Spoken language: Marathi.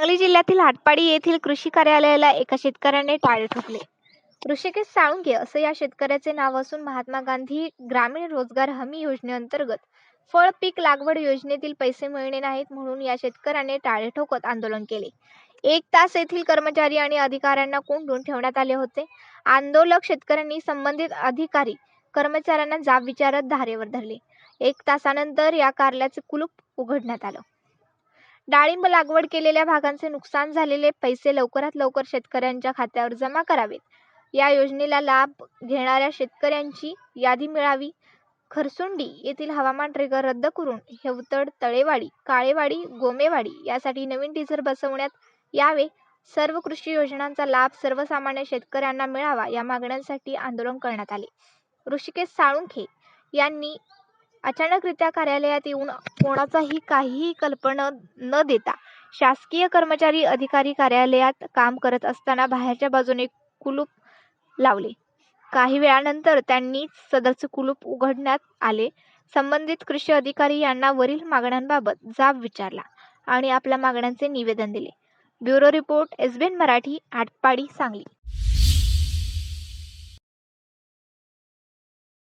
सांगली जिल्ह्यातील हाटपाडी येथील कृषी कार्यालयाला एका शेतकऱ्याने टाळे ठोकले. ऋषिकेश साळुंके असं या शेतकऱ्याचे नाव असून महात्मा गांधी ग्रामीण रोजगार हमी योजनेअंतर्गत फळ पीक लागवड योजनेतील पैसे मिळणे नाहीत म्हणून या शेतकऱ्याने टाळे ठोकत आंदोलन केले. एक तास येथील कर्मचारी आणि अधिकाऱ्यांना कोंडून ठेवण्यात आले होते. आंदोलक शेतकऱ्यांनी संबंधित अधिकारी कर्मचाऱ्यांना जाब विचारत धारेवर धरले. एक तासानंतर या कार्यालयाचे कुलूप उघडण्यात आलं. डाळिंब लागवड केलेल्या भागांचे नुकसान झालेले पैसे लवकरात लवकर शेतकऱ्यांच्या खात्यावर जमा करावेत. या योजनेला लाभ घेणाऱ्या शेतकऱ्यांची यादी मिळावी. खरसुंडी येथील हवामान ट्रिगर रद्द करून हेवतड तळेवाडी काळेवाडी गोमेवाडी यासाठी नवीन टीझर बसवण्यात यावे. सर्व कृषी योजनांचा लाभ सर्वसामान्य शेतकऱ्यांना मिळावा या मागण्यांसाठी आंदोलन करण्यात आले. ऋषिकेश साळुंखे यांनी अचानकरित्या कार्यालयात येऊन कोणाचाही काहीही कल्पना न देता शासकीय कर्मचारी अधिकारी कार्यालयात काम करत असताना बाहेरच्या बाजूने कुलूप लावले. काही वेळानंतर त्यांनी सदरचे कुलूप उघडण्यात आले. संबंधित कृषी अधिकारी यांना वरील मागण्यांबाबत जाब विचारला आणि आपल्या मागण्यांचे निवेदन दिले. Bureau report SBN Marathi Atpadi Sangli.